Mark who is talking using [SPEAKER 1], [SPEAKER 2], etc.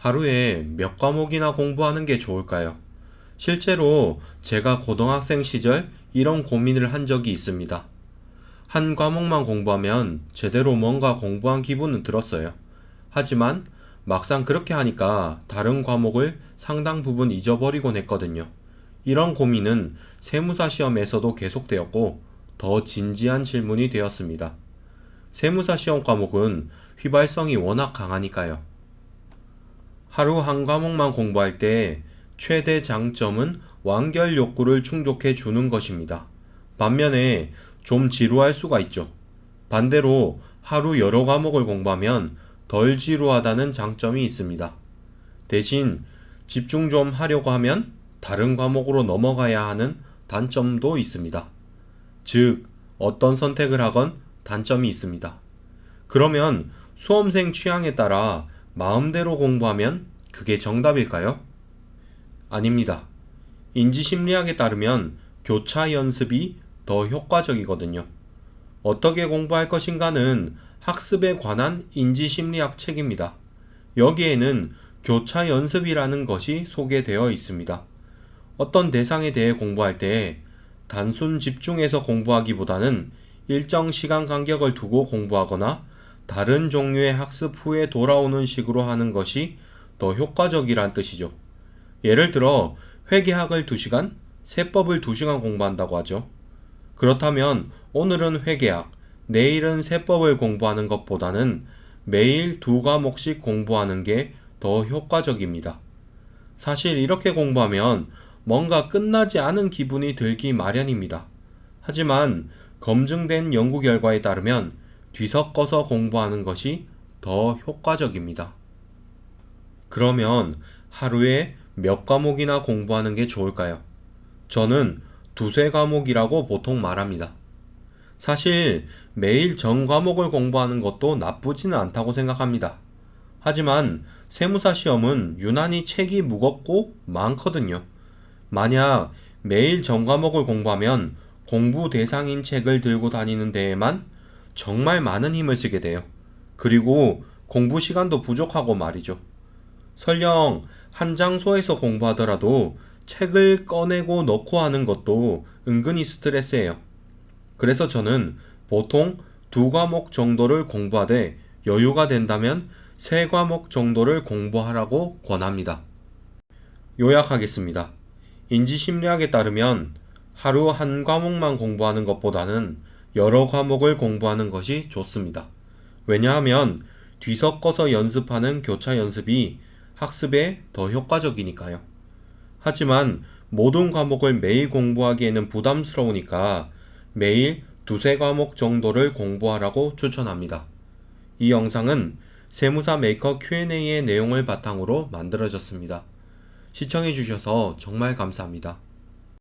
[SPEAKER 1] 하루에 몇 과목이나 공부하는 게 좋을까요? 실제로 제가 고등학생 시절 이런 고민을 한 적이 있습니다. 한 과목만 공부하면 제대로 뭔가 공부한 기분은 들었어요. 하지만 막상 그렇게 하니까 다른 과목을 상당 부분 잊어버리곤 했거든요. 이런 고민은 세무사 시험에서도 계속되었고 더 진지한 질문이 되었습니다. 세무사 시험 과목은 휘발성이 워낙 강하니까요. 하루 한 과목만 공부할 때 최대 장점은 완결 욕구를 충족해 주는 것입니다. 반면에 좀 지루할 수가 있죠. 반대로 하루 여러 과목을 공부하면 덜 지루하다는 장점이 있습니다. 대신 집중 좀 하려고 하면 다른 과목으로 넘어가야 하는 단점도 있습니다. 즉, 어떤 선택을 하건 단점이 있습니다. 그러면 수험생 취향에 따라 마음대로 공부하면 그게 정답일까요? 아닙니다. 인지심리학에 따르면 교차 연습이 더 효과적이거든요. 어떻게 공부할 것인가는 학습에 관한 인지심리학 책입니다. 여기에는 교차 연습이라는 것이 소개되어 있습니다. 어떤 대상에 대해 공부할 때 단순 집중해서 공부하기보다는 일정 시간 간격을 두고 공부하거나 다른 종류의 학습 후에 돌아오는 식으로 하는 것이 더 효과적이란 뜻이죠. 예를 들어 회계학을 2시간, 세법을 2시간 공부한다고 하죠. 그렇다면 오늘은 회계학, 내일은 세법을 공부하는 것보다는 매일 두 과목씩 공부하는 게 더 효과적입니다. 사실 이렇게 공부하면 뭔가 끝나지 않은 기분이 들기 마련입니다. 하지만 검증된 연구 결과에 따르면 뒤섞어서 공부하는 것이 더 효과적입니다. 그러면 하루에 몇 과목이나 공부하는 게 좋을까요? 저는 두세 과목이라고 보통 말합니다. 사실 매일 전 과목을 공부하는 것도 나쁘지는 않다고 생각합니다. 하지만 세무사 시험은 유난히 책이 무겁고 많거든요. 만약 매일 전 과목을 공부하면 공부 대상인 책을 들고 다니는 데에만 정말 많은 힘을 쓰게 돼요. 그리고 공부 시간도 부족하고 말이죠. 설령 한 장소에서 공부하더라도 책을 꺼내고 넣고 하는 것도 은근히 스트레스예요. 그래서 저는 보통 두 과목 정도를 공부하되 여유가 된다면 세 과목 정도를 공부하라고 권합니다. 요약하겠습니다. 인지심리학에 따르면 하루 한 과목만 공부하는 것보다는 여러 과목을 공부하는 것이 좋습니다. 왜냐하면 뒤섞어서 연습하는 교차 연습이 학습에 더 효과적이니까요. 하지만 모든 과목을 매일 공부하기에는 부담스러우니까 매일 두세 과목 정도를 공부하라고 추천합니다. 이 영상은 세무사 메이커 Q&A의 내용을 바탕으로 만들어졌습니다. 시청해주셔서 정말 감사합니다.